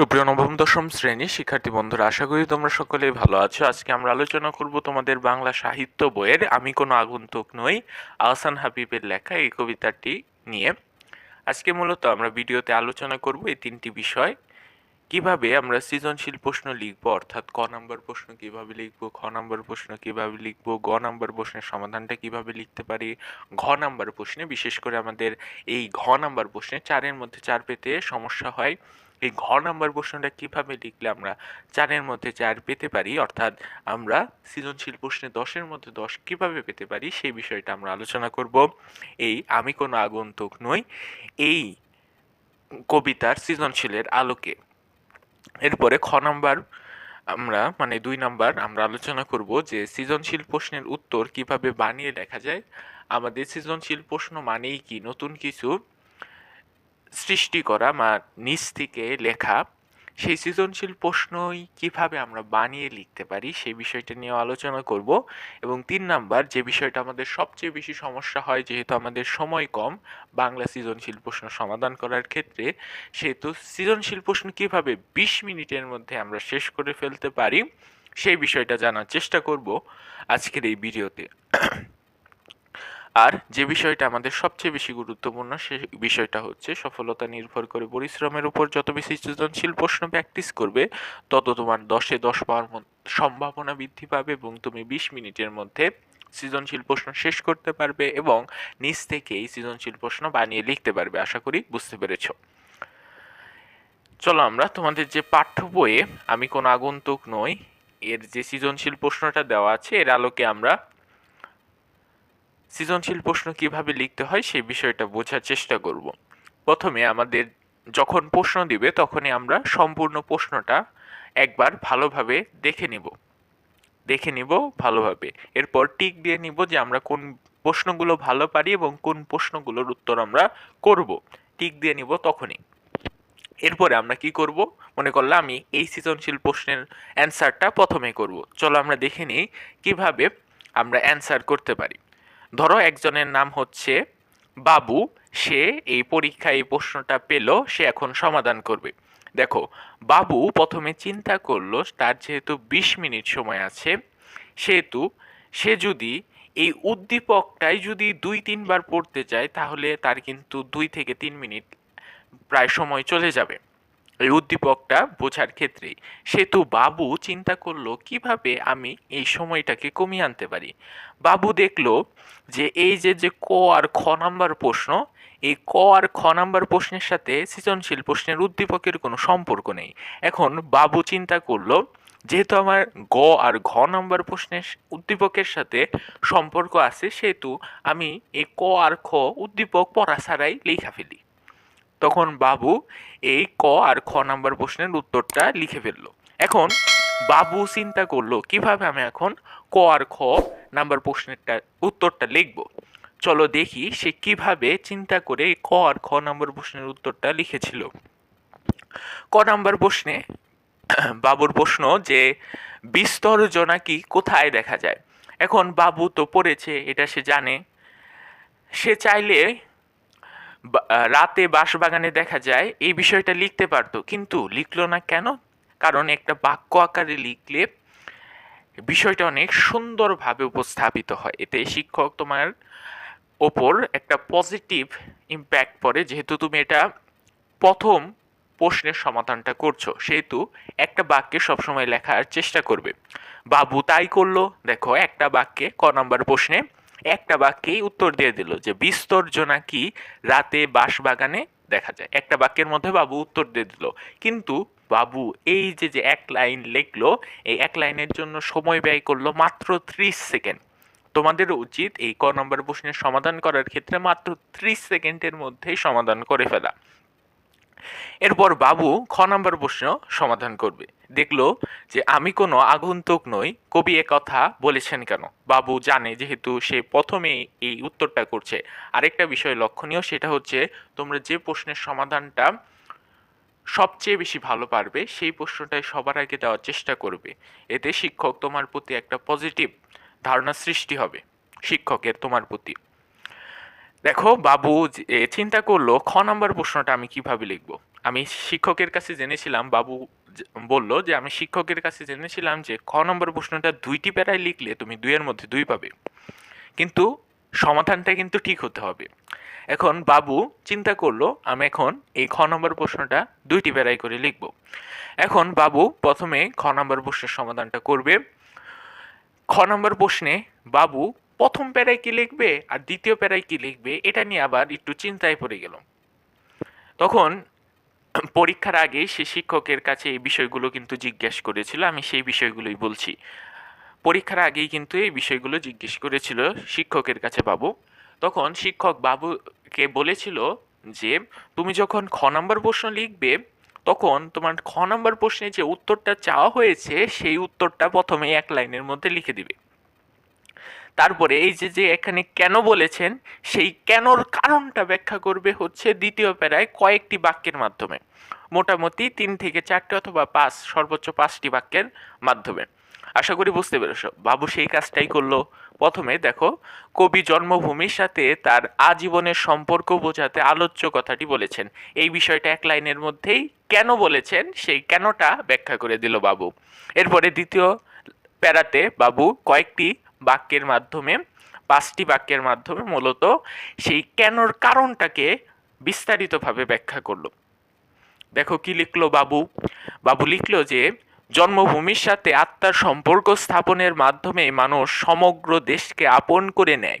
সুপ্রিয় নবম, দশম শ্রেণি শিক্ষার্থী বন্ধুরা, আশা করি তোমরা সকলেই ভালো আছো। আজকে আমরা আলোচনা করব তোমাদের বাংলা সাহিত্য বইয়ের আমি কোনো আগন্তুক নই, আহসান হাবিবের লেখা এই কবিতাটি নিয়ে। আজকে মূলত আমরা ভিডিওতে আলোচনা করব এই তিনটি বিষয়। কীভাবে আমরা সৃজনশীল প্রশ্ন লিখব, অর্থাৎ ক নাম্বার প্রশ্ন কীভাবে লিখব, খ নাম্বার প্রশ্ন কীভাবে লিখব, গ নাম্বার প্রশ্নের সমাধানটা কীভাবে লিখতে পারি, ঘ নাম্বার প্রশ্নে, বিশেষ করে আমাদের এই ঘ নাম্বার প্রশ্নে চারের মধ্যে চার পেতে সমস্যা হয়। এই ঘ নাম্বার প্রশ্নটা কীভাবে লিখলে আমরা চারের মধ্যে চার পেতে পারি? অর্থাৎ আমরা সৃজনশীল প্রশ্নে দশের মধ্যে দশ কীভাবে পেতে পারি? সেই বিষয়টা আমরা আলোচনা করব। এই আমি কোনো আগন্তুক নই, এই কবিতার সৃজনশীলের আলোকে। এরপরে খ নাম্বার আমরা মানে দুই নাম্বার আমরা আলোচনা করব যে সৃজনশীল প্রশ্নের উত্তর কীভাবে বানিয়ে লেখা যায়। আমাদের সৃজনশীল প্রশ্ন মানেই কি? নতুন কিছু সৃষ্টি করা বা নিজ থেকে লেখা সেই সৃজনশীল প্রশ্নই কীভাবে আমরা বানিয়ে লিখতে পারি সেই বিষয়টা নিয়ে আলোচনা করব। এবং তিন নাম্বার, যে বিষয়টা আমাদের সবচেয়ে বেশি সমস্যা হয় যেহেতু আমাদের সময় কম বাংলা সৃজনশীল প্রশ্ন সমাধান করার ক্ষেত্রে, সেহেতু সৃজনশীল প্রশ্ন কীভাবে বিশ মিনিটের মধ্যে আমরা শেষ করে ফেলতে পারি সেই বিষয়টা জানার চেষ্টা করব আজকের এই ভিডিওতে। আর যে বিষয়টা আমাদের সবচেয়ে বেশি গুরুত্বপূর্ণ, সে বিষয়টা হচ্ছে সফলতা নির্ভর করে পরিশ্রমের উপর যত বেশি সৃজনশীল প্রশ্ন প্র্যাকটিস করবে, তত তোমার দশে দশ পাওয়ার সম্ভাবনা বৃদ্ধি পাবে এবং তুমি বিশ মিনিটের মধ্যে সৃজনশীল প্রশ্ন শেষ করতে পারবে এবং নিজ থেকেই সৃজনশীল প্রশ্ন বানিয়ে লিখতে পারবে। আশা করি বুঝতে পেরেছ। চলো আমরা তোমাদের যে পাঠ্য বইয়ে আমি কোনো আগন্তুক নই, এর যে সৃজনশীল প্রশ্নটা দেওয়া আছে, এর আলোকে আমরা সৃজনশীল প্রশ্ন কীভাবে লিখতে হয় সেই বিষয়টা বোঝার চেষ্টা করব। প্রথমে আমাদের যখন প্রশ্ন দিবে তখনই আমরা সম্পূর্ণ প্রশ্নটা একবার ভালোভাবে দেখে নিব। দেখে নিব ভালোভাবে। এরপর টিক দিয়ে নিব যে আমরা কোন প্রশ্নগুলো ভালো পারি এবং কোন প্রশ্নগুলোর উত্তর আমরা করব। টিক দিয়ে নিব তখনই। এরপরে আমরা কি করব? মনে করলে আমি এই সৃজনশীল প্রশ্নের অ্যান্সারটা প্রথমে করব। চলো আমরা দেখে নিই কীভাবে আমরা অ্যান্সার করতে পারি। ধরো একজনের নাম হচ্ছে বাবু, সে এই পরীক্ষায় এই প্রশ্নটা পেল, সে এখন সমাধান করবে। দেখো, বাবু প্রথমে চিন্তা করল, তার যেহেতু বিশ মিনিট সময় আছে, সেহেতু সে যদি এই উদ্দীপকটাই যদি দুই, তিনবার পড়তে চায়, তাহলে তার কিন্তু দুই থেকে তিন মিনিট প্রায় সময় চলে যাবে। এই উদ্দীপকটা বোঝার ক্ষেত্রেই। সেহেতু বাবু চিন্তা করল, কীভাবে আমি এই সময়টাকে কমিয়ে আনতে পারি? বাবু দেখল যে এই যে যে ক আর খ নাম্বার প্রশ্ন, এই ক আর খ নাম্বার প্রশ্নের সাথে সৃজনশীল প্রশ্নের উদ্দীপকের কোনো সম্পর্ক নেই। এখন বাবু চিন্তা করল, যেহেতু আমার গ আর ঘ নাম্বার প্রশ্নের উদ্দীপকের সাথে সম্পর্ক আছে, সেহেতু আমি এই ক আর খ উদ্দীপক পড়া ছাড়াই লেখা ফেলি। তখন বাবু এই ক আর খ নাম্বার প্রশ্নের উত্তরটা লিখে ফেলল। এখন বাবু চিন্তা করল, কীভাবে আমি এখন ক আর খ নাম্বার প্রশ্নেরটা উত্তরটা লিখব? চলো দেখি সে কীভাবে চিন্তা করে ক আর খ নাম্বার প্রশ্নের উত্তরটা লিখেছিল। ক নাম্বার প্রশ্নে বাবুর প্রশ্ন যে, বিস্তর জোনাকি কোথায় দেখা যায়? এখন বাবু তো পড়েছে, এটা সে জানে। সে চাইলে রাতে বাঁশবাগানে দেখা যায় এই বিষয়টা লিখতে পারতো, কিন্তু লিখলো না কেন? কারণ একটা বাক্য আকারে লিখলে বিষয়টা অনেক সুন্দরভাবে উপস্থাপিত হয়। এতে শিক্ষক তোমার ওপর একটা পজিটিভ ইম্প্যাক্ট পড়ে, যেহেতু তুমি এটা প্রথম প্রশ্নের সমাধানটা করছ, সেহেতু একটা বাক্যে সবসময় লেখার চেষ্টা করবে। বাবু তাই করল, দেখো একটা বাক্যে ক নম্বর প্রশ্নে একটা বাক্যেই উত্তর দিয়ে দিল যে বিস্তর জোনাকি রাতে বাঁশবাগানে দেখা যায়। একটা বাক্যের মধ্যে বাবু উত্তর দিয়ে দিল। কিন্তু বাবু এই যে যে এক লাইন লিখলো, এই এক লাইনের জন্য সময় ব্যয় করল মাত্র ত্রিশ সেকেন্ড। তোমাদের উচিত এই ক নম্বর প্রশ্নের সমাধান করার ক্ষেত্রে মাত্র ত্রিশ সেকেন্ডের মধ্যেই সমাধান করে ফেলা। এরপর বাবু খ নম্বর প্রশ্ন সমাধান করবে। দেখল যে আমি কোনো আগন্তুক নই, কবি কথা বলেছেন কেন? বাবু জানে যেহেতু সে প্রথমে এই উত্তরটা করছে। আরেকটা বিষয় লক্ষণীয়, সেটা হচ্ছে তোমরা যে প্রশ্নের সমাধানটা সবচেয়ে বেশি ভালো পারবে, সেই প্রশ্নটাই সবার আগে দেওয়ার চেষ্টা করবে। এতে শিক্ষক তোমার প্রতি একটা পজিটিভ ধারণা সৃষ্টি হবে। শিক্ষকের তোমার প্রতি দেখো, বাবু চিন্তা করল, খ নাম্বার প্রশ্নটা আমি কীভাবে লিখব? আমি শিক্ষকের কাছে জেনেছিলাম, বাবু বলল যে, আমি শিক্ষকের কাছে জেনেছিলাম যে, খ নম্বর প্রশ্নটা দুইটি প্যারায় লিখলে তুমি দুইয়ের মধ্যে দুই পাবে। কিন্তু সমাধানটা কিন্তু ঠিক হতে হবে। এখন বাবু চিন্তা করল, আমি এখন এই খ নম্বর প্রশ্নটা দুইটি প্যারায় করে লিখব। এখন বাবু প্রথমে খ নম্বর প্রশ্নের সমাধানটা করবে। খ নম্বর প্রশ্নে বাবু প্রথম প্যারায় কি লিখবে আর দ্বিতীয় প্যারায় কি লিখবে, এটা নিয়ে আবার একটু চিন্তায় পড়ে গেল তখন পরীক্ষার আগে সে শিক্ষকের কাছে এই বিষয়গুলো কিন্তু জিজ্ঞেস করেছিল, আমি সেই বিষয়গুলোই বলছি। পরীক্ষার আগেই কিন্তু এই বিষয়গুলো জিজ্ঞেস করেছিল শিক্ষকের কাছে বাবু। তখন শিক্ষক বাবুকে বলেছিল যে, তুমি যখন খ নম্বর প্রশ্ন লিখবে, তখন তোমার খ নম্বর প্রশ্নে যে উত্তরটা চাওয়া হয়েছে, সেই উত্তরটা প্রথমে এক লাইনের মধ্যে লিখে দিবে। তারপরে এই যে যে এখানে কেন বলেছেন, সেই কেনর কারণটা ব্যাখ্যা করবে হচ্ছে দ্বিতীয় প্যারায় কয়েকটি বাক্যের মাধ্যমে। মোটামুটি তিন থেকে চারটে অথবা পাঁচ, সর্বোচ্চ পাঁচটি বাক্যের মাধ্যমে। আশা করি বুঝতে পেরেছ। বাবু সেই কাজটাই করল। প্রথমে দেখো, কবি জন্মভূমির সাথে তার আজীবনের সম্পর্ক বোঝাতে আলোচ্য কথাটি বলেছেন। এই বিষয়টা এক লাইনের মধ্যেই কেন বলেছেন, সেই কেনটা ব্যাখ্যা করে দিল বাবু। এরপরে দ্বিতীয় প্যারাতে বাবু কয়েকটি বাক্যের মাধ্যমে, পাঁচটি বাক্যের মাধ্যমে মূলত সেই কেনর কারণটাকে বিস্তারিতভাবে ব্যাখ্যা করল। দেখো কি লিখলো বাবু? বাবু লিখলো যে, জন্মভূমির সাথে আত্মার সম্পর্ক স্থাপনের মাধ্যমে মানুষ সমগ্র দেশকে আপন করে নেয়।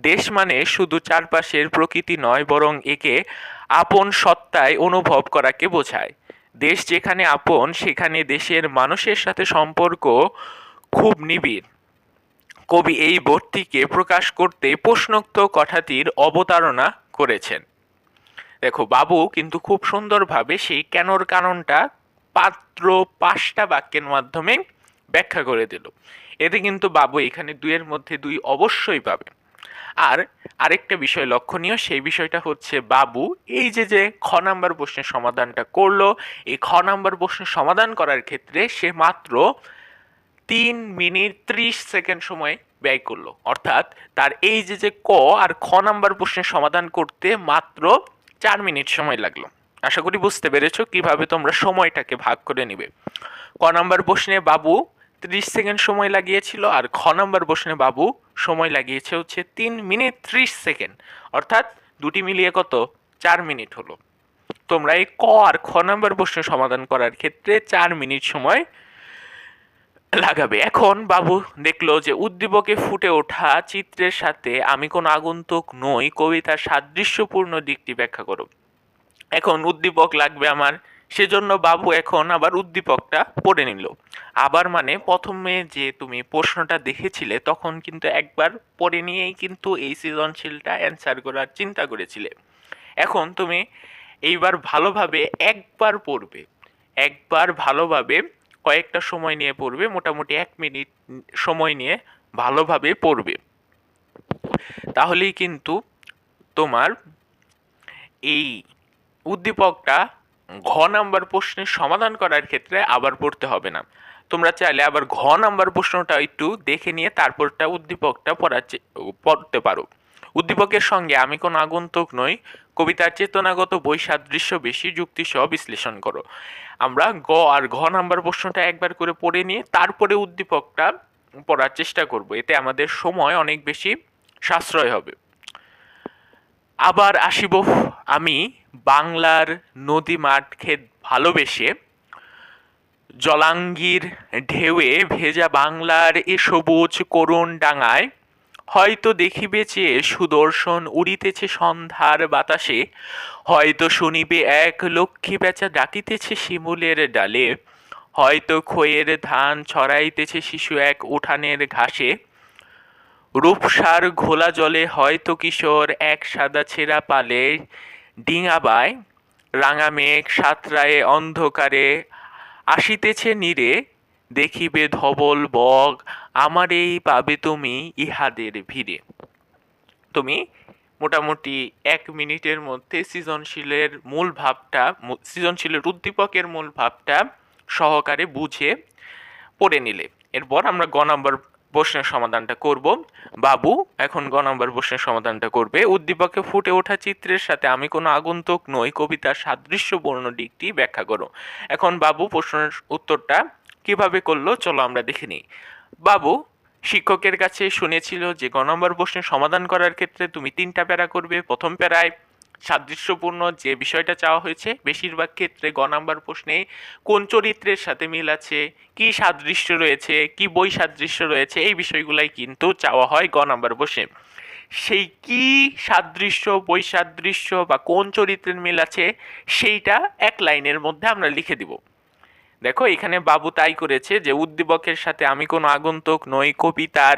দেশ মানে শুধু চারপাশের প্রকৃতি নয়, বরং একে আপন সত্তায় অনুভব করাকে বোঝায়। দেশ যেখানে আপন, সেখানে দেশের মানুষের সাথে সম্পর্ক খুব নিবিড়। কবি এই বোধটিকে প্রকাশ করতে প্রশ্নোক্ত কথাটির অবতারণা করেছেন। দেখো, বাবু কিন্তু খুব সুন্দরভাবে সেই কেনর কারণটা পাত্র পাঁচটা বাক্যের মাধ্যমে ব্যাখ্যা করে দিল। এতে কিন্তু বাবু এখানে দুইয়ের মধ্যে দুই অবশ্যই পাবে আর আরেকটা বিষয় লক্ষণীয়, সেই বিষয়টা হচ্ছে বাবু এই যে যে খ নাম্বার প্রশ্নের সমাধানটা করল, এই খ নাম্বার প্রশ্নের সমাধান করার ক্ষেত্রে সে মাত্র তিন মিনিট ত্রিশ সেকেন্ড সময় ব্যয় করল। অর্থাৎ তার এই যে যে ক আর খ নাম্বার প্রশ্নের সমাধান করতে মাত্র চার মিনিট সময় লাগল। আশা করি বুঝতে পেরেছ কীভাবে তোমরা সময়টাকে ভাগ করে নিবে। ক নাম্বার প্রশ্নে বাবু ত্রিশ সেকেন্ড সময় লাগিয়েছিল আর খ নাম্বার প্রশ্নে বাবু সময় লাগিয়েছে হচ্ছে তিন মিনিট ত্রিশ সেকেন্ড। অর্থাৎ দুটি মিলিয়ে কত? চার মিনিট হলো। তোমরা এই ক আর খ নাম্বার প্রশ্নের সমাধান করার ক্ষেত্রে চার মিনিট সময় লাগাবে। এখন বাবু দেখল যে উদ্দীপকে ফুটে ওঠা চিত্রের সাথে আমি কোনো আগন্তুক নই, কবিতার সাদৃশ্যপূর্ণ দিকটি ব্যাখ্যা করো এখন উদ্দীপক লাগবে আমার। সেজন্য বাবু এখন আবার উদ্দীপকটা পড়ে নিল। আবার মানে প্রথমে যে তুমি প্রশ্নটা দেখেছিলে, তখন কিন্তু একবার পড়ে নিয়েই কিন্তু এই সৃজনশীলটা অ্যান্সার করার চিন্তা করেছিলে। এখন তুমি এইবার ভালোভাবে একবার পড়বে। একবার ভালোভাবে কয়েকটা সময় নিয়ে পড়বে, মোটামুটি এক মিনিট সময় নিয়ে ভালোভাবে পড়বে। তাহলেই কিন্তু তোমার এই উদ্দীপকটা ঘ নাম্বার প্রশ্নের সমাধান করার ক্ষেত্রে আবার পড়তে হবে না। তোমরা চাইলে আবার ঘ নাম্বার প্রশ্নটা একটু দেখে নিয়ে তারপরটা উদ্দীপকটা পড়ার পড়তে পারো। উদ্দীপকের সঙ্গে আমি কোনো আগন্তুক নই, কবিতার চেতনাগত বৈসাদৃশ্য বেশি যুক্তিসহ বিশ্লেষণ করো। আমরা গ আর ঘ নাম্বার প্রশ্নটা একবার করে পড়ে নিয়ে তারপরে উদ্দীপকটা পড়ার চেষ্টা করব। এতে আমাদের সময় অনেক বেশি সাশ্রয় হবে। আবার আসিব আমি বাংলার নদী মাঠ খেত ভালোবেসে জলাঙ্গির ঢেউয়ে ভেজা বাংলার এ সবুজ করুণ ডাঙায় হয়তো দেখিবে যে সুদর্শন উড়িতেছে সন্ধ্যার বাতাসে, হয়তো শুনিবে এক লক্ষ্মী বেচা ডাকিতেছে শিমুলের ডালে, হয়তো খয়ের ধান ছড়াইতেছে শিশু এক উঠানের ঘাসে। রূপসার ঘোলা জলে হয়তো কিশোর এক সাদা ছেঁড়া পালে ডিঙাবায় রাঙা মেঘ সাতরায়ে অন্ধকারে আসিতেছে নীরে, দেখিবে ধবল বগ আমারেই পাবে তুমি ইহাদের ভিড়ে। তুমি মোটামুটি এক মিনিটের মধ্যে সৃজনশীলের মূল ভাবটা সৃজনশীলের উদ্দীপকের মূল ভাবটা সহকারে বুঝে পড়ে নিলে। এরপর আমরা গ নাম্বার প্রশ্নের সমাধানটা করব। বাবু, এখন গ নম্বর প্রশ্নের সমাধানটা করবে। উদ্দীপকে ফুটে ওঠা চিত্রের সাথে আমি কোনো আগন্তুক নই, কবিতার সাদৃশ্যপূর্ণ দিকটি ব্যাখ্যা করো। এখন বাবু প্রশ্নের উত্তরটা কীভাবে করল, চলো আমরা দেখে নিই। বাবু, শিক্ষকের কাছে শুনেছিল যে গ নম্বর প্রশ্নের সমাধান করার ক্ষেত্রে তুমি তিনটা প্যারা করবে। প্রথম প্যারায় সাদৃশ্যপূর্ণ যে বিষয়টা চাওয়া হয়েছে, বেশিরভাগ ক্ষেত্রে গ নাম্বার প্রশ্নে কোন চরিত্রের সাথে মিল আছে, কি সাদৃশ্য রয়েছে, কি বই সাদৃশ্য রয়েছে, এই বিষয়গুলাই কিন্তু চাওয়া হয় গ নাম্বার প্রশ্নে। সেই কি সাদৃশ্য বৈসাদৃশ্য বা কোন চরিত্রের মিল আছে, সেইটা এক লাইনের মধ্যে আমরা লিখে দিব। দেখো, এখানে বাবু তাই করেছে যে উদ্দীপকের সাথে আমি কোনো আগন্তুক নই কবিতার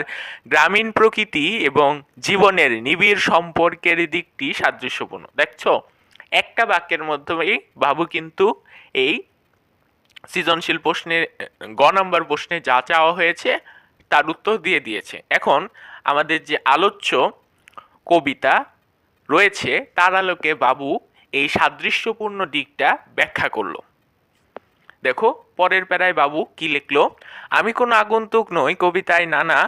গ্রামীণ প্রকৃতি এবং জীবনের নিবিড় সম্পর্কের দিকটি সাদৃশ্যপূর্ণ। দেখছ? একটা বাক্যের মাধ্যমেই বাবু কিন্তু এই সৃজনশীল প্রশ্নের, গ নম্বর প্রশ্নে যা চাওয়া হয়েছে তার উত্তর দিয়ে দিয়েছে। এখন আমাদের যে আলোচ্য কবিতা রয়েছে, তার আলোকে বাবু এই সাদৃশ্যপূর্ণ দিকটা ব্যাখ্যা করল। দেখো, পরের প্যারায় বাবু কি লিখলো? আমি কোনো আগন্তুক নই, কবিতায় নানা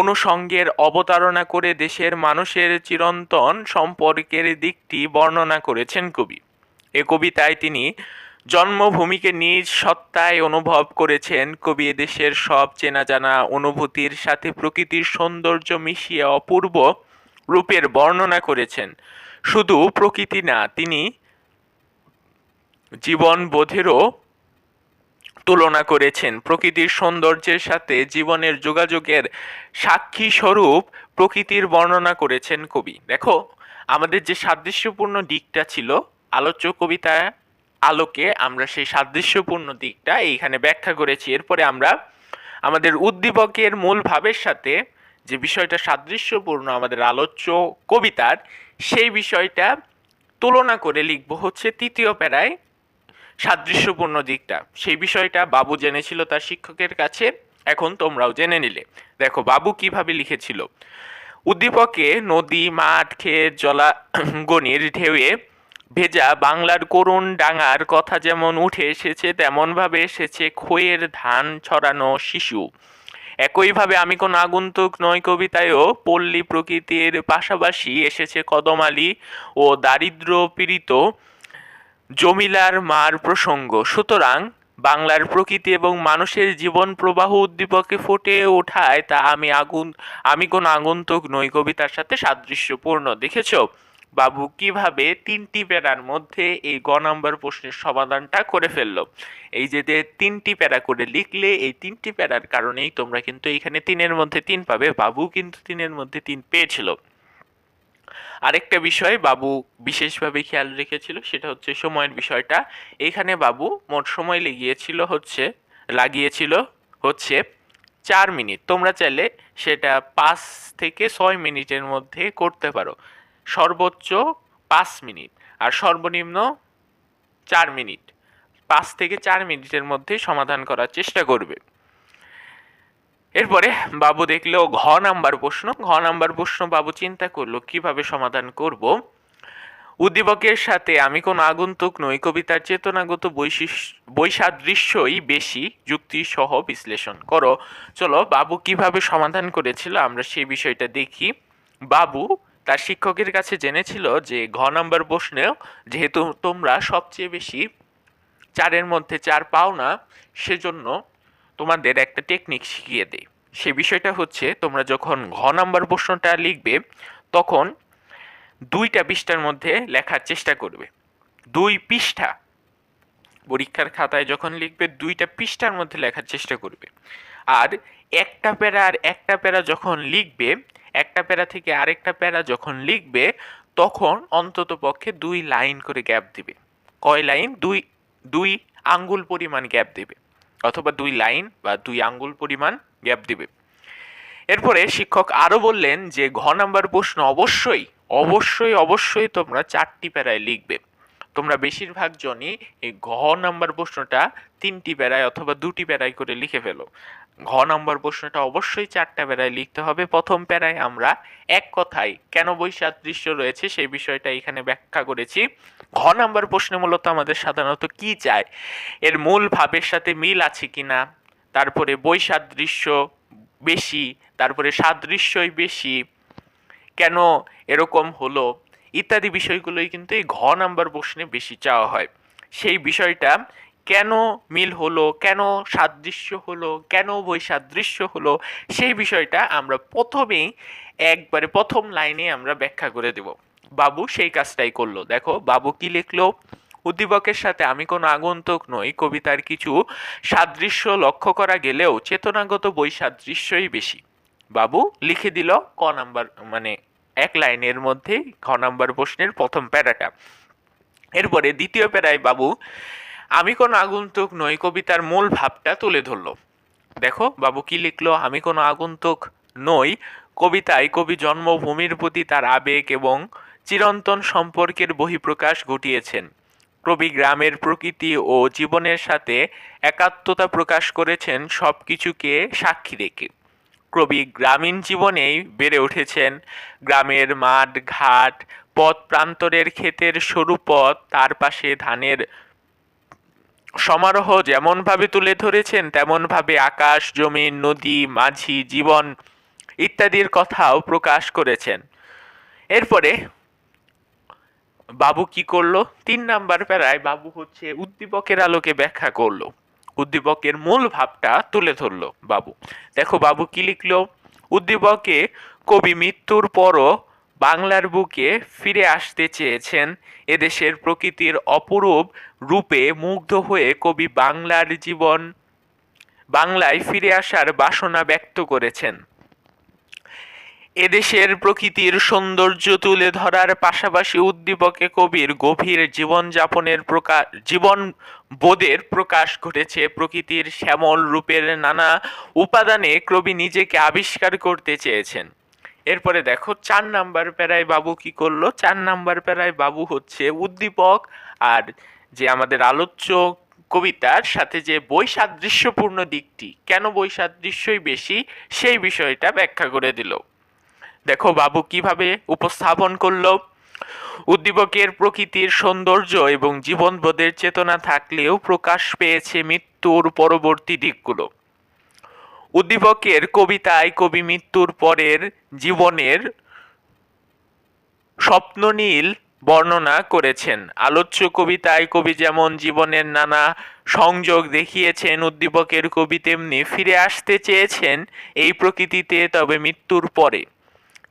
অনুষঙ্গের অবতারণা করে দেশের মানুষের চিরন্তন সম্পর্কের দিকটি বর্ণনা করেছেন কবি। এ কবিতায় তিনি জন্মভূমিকে নিজ সত্তায় অনুভব করেছেন। কবি দেশের সব চেনা জানা অনুভূতির সাথে প্রকৃতির সৌন্দর্য মিশিয়ে অপূর্ব রূপের বর্ণনা করেছেন। শুধু প্রকৃতি না, তিনি জীবনবোধেরও তুলনা করেছেন। প্রকৃতির সৌন্দর্যের সাথে জীবনের যোগাযোগের সাক্ষী স্বরূপ প্রকৃতির বর্ণনা করেছেন কবি। দেখো, আমাদের যে সাদৃশ্যপূর্ণ দিকটা ছিল, আলোচ্য কবিতা আলোকে আমরা সেই সাদৃশ্যপূর্ণ দিকটা এইখানে ব্যাখ্যা করেছি। এরপরে আমরা আমাদের উদ্দীপকের মূল ভাবের সাথে যে বিষয়টা সাদৃশ্যপূর্ণ, আমাদের আলোচ্য কবিতার, সেই বিষয়টা তুলনা করে লিখব হচ্ছে তৃতীয় প্যারায় সাদৃশ্যপূর্ণ দিকটা। সেই বিষয়টা বাবু জেনেছিল তার শিক্ষকের কাছে, এখন তোমরাও জেনে নিলে। দেখো, বাবু কীভাবে লিখেছিল, উদ্দীপকে নদী, মাঠ, ক্ষেত জলাগনির ঢেউয়ে ভেজা বাংলার করুণ ডাঙার কথা যেমন উঠে এসেছে, তেমনভাবে এসেছে খইয়ের ধান ছড়ানো শিশু। একইভাবে আমি কোনো আগন্তুক নয় কবিতায়ও পল্লী প্রকৃতির পাশাপাশি এসেছে কদমালি ও দারিদ্র পীড়িত জমিলার মার প্রসঙ্গ। সুতরাং বাংলার প্রকৃতি এবং মানুষের জীবন প্রবাহ উদ্দীপকে ফুটে ওঠায় তা আমি আগুন, আমি কোন আগন্তুক নই কবিতার সাথে সাদৃশ্যপূর্ণ। দেখেছ? বাবু কীভাবে তিনটি প্যারার মধ্যে এই গ নাম্বার প্রশ্নের সমাধানটা করে ফেলল। এই যে তিনটি প্যারা করে লিখলে এই তিনটি প্যারার কারণেই তোমরা কিন্তু এখানে তিনের মধ্যে তিন পাবে। বাবু কিন্তু তিনের মধ্যে তিন পেয়েছিল। আরেকটা বিষয় বাবু বিশেষভাবে খেয়াল রেখেছিল সেটা হচ্ছে সময়ের বিষয়টা। এখানে বাবু মোট সময় লেগিয়েছিল হচ্ছে, লাগিয়েছিল হচ্ছে চার মিনিট। তোমরা চাইলে সেটা পাঁচ থেকে ছয় মিনিটের মধ্যে করতে পারো। সর্বোচ্চ পাঁচ মিনিট আর সর্বনিম্ন চার মিনিট। পাঁচ থেকে চার মিনিটের মধ্যে সমাধান করার চেষ্টা করবে। এরপরে বাবু দেখল ঘ নাম্বার প্রশ্ন। ঘ নাম্বার প্রশ্ন বাবু চিন্তা করল, কীভাবে সমাধান করব? উদ্দীপকের সাথে আমি কোন আগন্তুক নই, কবিতার চেতনাগত বৈশিষ্ট্য বৈসাদৃশ্যই বেশি, যুক্তি সহ বিশ্লেষণ করো। চলো, বাবু কীভাবে সমাধান করেছিল আমরা সেই বিষয়টা দেখি। বাবু তার শিক্ষকের কাছে জেনেছিল যে ঘ নাম্বার প্রশ্নেও যেহেতু তোমরা সবচেয়ে বেশি চারের মধ্যে চার পাও না, সেজন্য তোমাদের একটা টেকনিক শিখিয়ে দেয় সে বিষয়টা হচ্ছে, তোমরা যখন ঘ নাম্বার প্রশ্নটা লিখবে, তখন দুইটা পৃষ্ঠার মধ্যে লেখার চেষ্টা করবে। দুই পৃষ্ঠা। পরীক্ষার খাতায় যখন লিখবে, দুইটা পৃষ্ঠার মধ্যে লেখার চেষ্টা করবে। আর একটা প্যারা আর একটা প্যারা যখন লিখবে, একটা প্যারা থেকে আরেকটা প্যারা যখন লিখবে, তখন অন্তত পক্ষে দুই লাইন করে গ্যাপ দিবে। কয় লাইন? দুই দুই আঙ্গুল পরিমাণ গ্যাপ দেবে। অথবা দুই লাইন বা দুই আঙ্গুল পরিমাণ গ্যাপ দিবে। এরপরে শিক্ষক আরও বললেন যে, ঘ নাম্বার প্রশ্ন অবশ্যই অবশ্যই অবশ্যই তোমরা চারটি প্যারায় লিখবে। তোমরা বেশিরভাগ জনই এই ঘ নাম্বার প্রশ্নটা তিনটি প্যারায় অথবা দুটি প্যারায় করে লিখে ফেলো। ঘ নাম্বার প্রশ্নটা অবশ্যই চারটা প্যারায় লিখতে হবে। প্রথম প্যারায় আমরা এক কথায় কেন বৈসাদৃশ্য রয়েছে সেই বিষয়টা এখানে ব্যাখ্যা করেছি। ঘ নাম্বার প্রশ্নে মূলত আমাদের সাধারণত কি চায়? এর মূল ভাবের সাথে মিল আছে কিনা? তারপরে বৈসাদৃশ্য বেশি, তারপরে সাদৃশ্যই বেশি, কেন এরকম হলো? ইত্যাদি বিষয়গুলোই কিন্তু এই ঘ নাম্বার প্রশ্নে বেশি চাওয়া হয়। সেই বিষয়টা কেন মিল হলো, কেন সাদৃশ্য হলো, কেন বৈসাদৃশ্য হলো, সেই বিষয়টা আমরা প্রথমেই একবারে প্রথম লাইনে আমরা ব্যাখ্যা করে দেব। বাবু সেই কাজটাই করল। দেখো, বাবু কি লিখলো? উদ্দীপকের সাথে আমি কোনো আগন্তুক নই, কবিতার কিছু সাদৃশ্য লক্ষ্য করা গেলেও চেতনাগত বৈসাদৃশ্যই বেশি। বাবু লিখে দিল ক নাম্বার মানে এক লাইনের মধ্যে খ নাম্বার প্রশ্নের প্রথম প্যারাটা। এরপরে দ্বিতীয় প্যারায় বাবু, আমি কোনো আগন্তুক নই কবিতার মূল ভাবটা তুলে ধরলো। দেখো, বাবু কি লিখলো? আমি কোনো আগন্তুক নই কবিতায় কবি জন্মভূমির প্রতি তার আবেগ এবং চিরন্তন সম্পর্কের বহিঃপ্রকাশ ঘটিয়েছেন। কবি গ্রামের প্রকৃতি ও জীবনের সাথে একাত্মতা প্রকাশ করেছেন সব কিছুকে সাক্ষী রেখে। কবি গ্রামীণ জীবনেই বেড়ে উঠেছেন। গ্রামের মাঠ, ঘাট, পথ প্রান্তরের ক্ষেতের সরু পথ, তার পাশে ধানের সমারোহ যেমনভাবে তুলে ধরেছেন, তেমনভাবে আকাশ, জমি, নদী, মাঝি, জীবন ইত্যাদির কথাও প্রকাশ করেছেন। এরপরে বাবু কি করল? তিন নাম্বার প্যারায় বাবু হচ্ছে উদ্দীপকের আলোকে ব্যাখ্যা করল। উদ্দীপকের মূল ভাবটা তুলে ধরলো বাবু। দেখো বাবু কি লিখল? উদ্দীপকে কবি মৃত্যুর পরও বাংলার বুকে ফিরে আসতে চেয়েছেন। এদেশের প্রকৃতির অপরূপ রূপে মুগ্ধ হয়ে কবি বাংলার জীবন, বাংলায় ফিরে আসার বাসনা ব্যক্ত করেছেন। এদেশের প্রকৃতির সৌন্দর্য তুলে ধরার পাশাপাশি উদ্দীপকে কবির গভীর জীবনযাপনের প্রকাশ, জীবন বোধের প্রকাশ ঘটেছে। প্রকৃতির শ্যামল রূপের নানা উপাদানে কবি নিজেকে আবিষ্কার করতে চেয়েছেন। এরপরে দেখো, চার নাম্বার প্যারায় বাবু কি করল? চার নাম্বার প্যারায় বাবু হচ্ছে উদ্দীপক আর যে আমাদের আলোচ্য কবিতার সাথে যে বৈসাদৃশ্যপূর্ণ দিকটি। কেন বৈসাদৃশ্যই বেশি? সেই বিষয়টা ব্যাখ্যা করে দিল। দেখো বাবু কীভাবে উপস্থাপন করল। উদ্দীপকের প্রকৃতির সৌন্দর্য এবং জীবনবোধের চেতনা থাকলেও প্রকাশ পেয়েছে মৃত্যুর পরবর্তী দিকগুলো। উদ্দীপকের কবিতায় কবি মৃত্যুর পরের জীবনের স্বপ্ননীল বর্ণনা করেছেন। আলোচ্য কবিতায় কবি যেমন জীবনের নানা সংযোগ দেখিয়েছেন, উদ্দীপকের কবি তেমনি ফিরে আসতে চেয়েছেন এই প্রকৃতিতে, তবে মৃত্যুর পরে।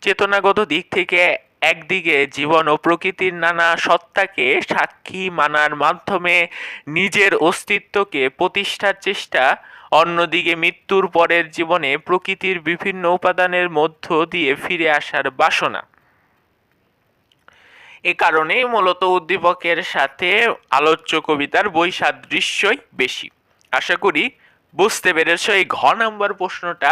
চেতনাগত দিক থেকে একদিকে জীবন ও প্রকৃতির নানা সত্তাকে সাক্ষী মানার মাধ্যমে নিজের অস্তিত্বকে প্রতিষ্ঠার চেষ্টা, অন্যদিকে মৃত্যুর পরের জীবনে প্রকৃতির বিভিন্ন উপাদানের মধ্য দিয়ে ফিরে আসার বাসনা। এ কারণেই মূলত উদ্দীপকের সাথে আলোচ্য কবিতার বৈসাদৃশ্যই বেশি। আশা করি বুঝতে পেরেছ এই ঘ নাম্বার প্রশ্নটা।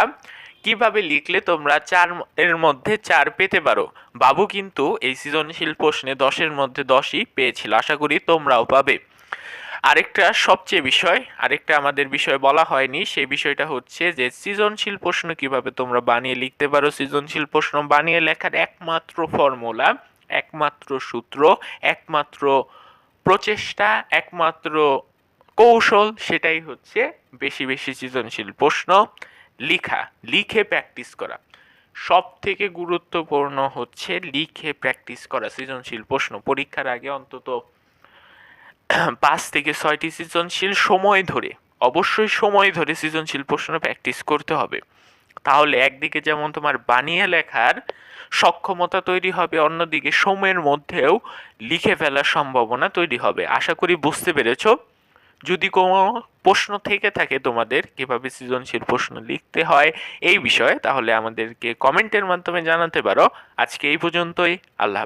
কীভাবে লিখলে তোমরা চার এর মধ্যে চার পেতে পারো? বাবু কিন্তু এই সৃজনশীল প্রশ্নে দশের মধ্যে দশই পেয়েছিল। আশা করি তোমরাও পাবে। আরেকটা সবচেয়ে বিষয়, আরেকটা আমাদের বিষয় বলা হয়নি, সেই বিষয়টা হচ্ছে যে সৃজনশীল প্রশ্ন কীভাবে তোমরা বানিয়ে লিখতে পারো? সৃজনশীল প্রশ্ন বানিয়ে লেখার একমাত্র ফর্মুলা, একমাত্র সূত্র, একমাত্র প্রচেষ্টা, একমাত্র কৌশল, সেটাই হচ্ছে বেশি বেশি সৃজনশীল প্রশ্ন। লিখা, লিখে প্র্যাকটিস করা। সব থেকে গুরুত্বপূর্ণ হচ্ছে লিখে প্র্যাকটিস করা, সৃজনশীল প্রশ্ন। পরীক্ষার আগে অন্তত পাঁচ থেকে ছয়টি সৃজনশীল সময় ধরে, অবশ্যই সময় ধরে সৃজনশীল প্রশ্ন প্র্যাকটিস করতে হবে। তাহলে একদিকে যেমন তোমার বানিয়ে লেখার সক্ষমতা তৈরি হবে, অন্যদিকে সময়ের মধ্যেও লিখে ফেলার সম্ভাবনা তৈরি হবে। আশা করি বুঝতে পেরেছ। যদি কোনো প্রশ্ন থেকে থাকে তোমাদের, কীভাবে সৃজনশীল প্রশ্ন লিখতে হয় এই বিষয়ে, তাহলে আমাদেরকে কমেন্টের মাধ্যমে জানাতে পারো। আজকে এই পর্যন্তই। আল্লাহ